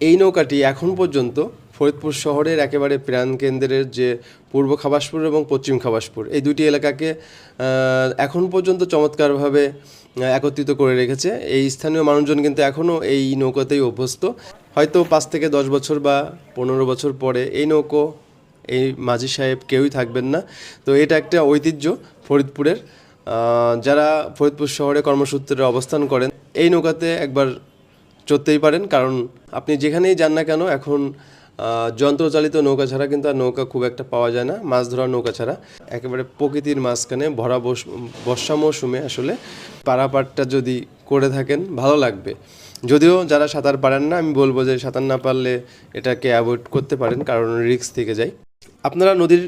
এই নৌকাটি এখন পর্যন্ত ফরিদপুর শহরের একেবারে প্রাণকেন্দ্রের যে পূর্ব খাবাসপুর এবং পশ্চিম খাবাসপুর, এই দুটি এলাকাকে এখন পর্যন্ত চমৎকারভাবে একত্রিত করে রেখেছে। এই স্থানীয় মানুষজন কিন্তু এখনও এই নৌকাতেই অভ্যস্ত। হয়তো পাঁচ থেকে দশ বছর বা পনেরো বছর পরে এই নৌকো, এই মাঝি সাহেব কেউই থাকবেন না। তো এটা একটা ঐতিহ্য ফরিদপুরের। যারা ফরিদপুর শহরে কর্মসূত্রে অবস্থান করেন, এই নৌকাতে একবার চড়তেই পারেন। কারণ আপনি যেখানেই যান না কেন, এখন যন্ত্রচালিত নৌকা ছাড়া কিন্তু আর নৌকা খুব একটা পাওয়া যায় না, মাছ ধরার নৌকা ছাড়া। একেবারে প্রকৃতির মাঝখানে ভরা বর্ষা মৌসুমে আসলে পারাপারটা যদি করে থাকেন, ভালো লাগবে। যদিও যারা সাঁতার পারেন না, আমি বলব যে সাঁতার না পারলে এটাকে অ্যাভয়েড করতে পারেন, কারণ রিস্ক থেকে যায়। আপনারা নদীর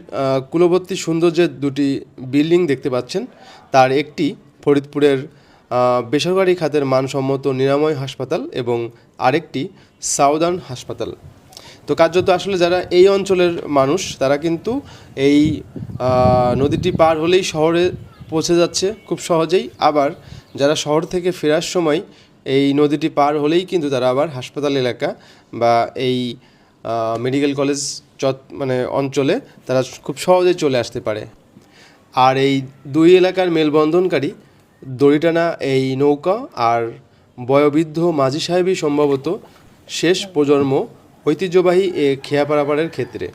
কূলবর্তী সুন্দর যে দুটি বিল্ডিং দেখতে পাচ্ছেন। তার একটি ফরিদপুরের বেসরকারি খাতের মানসম্মত নিরাময় হাসপাতাল এবং আরেকটি সাউদার্ন হাসপাতাল। তো কার্যত আসলে যারা এই অঞ্চলের মানুষ, তারা কিন্তু এই নদীটি পার হলেই শহরে পৌঁছে যাচ্ছে খুব সহজেই। আবার যারা শহর থেকে ফেরার সময় এই নদীটি পার হলেই কিন্তু তারা আবার হাসপাতাল এলাকা বা এই মেডিকেল কলেজ চত মানে অঞ্চলে তারা খুব সহজেই চলে আসতে পারে। আর এই দুই এলাকার মেলবন্ধনকারী দড়িটানা এই নৌকা আর বয়োবৃদ্ধ মাঝি সাহেবই সম্ভবত শেষ প্রজন্ম ঐতিহ্যবাহী এ খেয়া পারাপারের ক্ষেত্রে।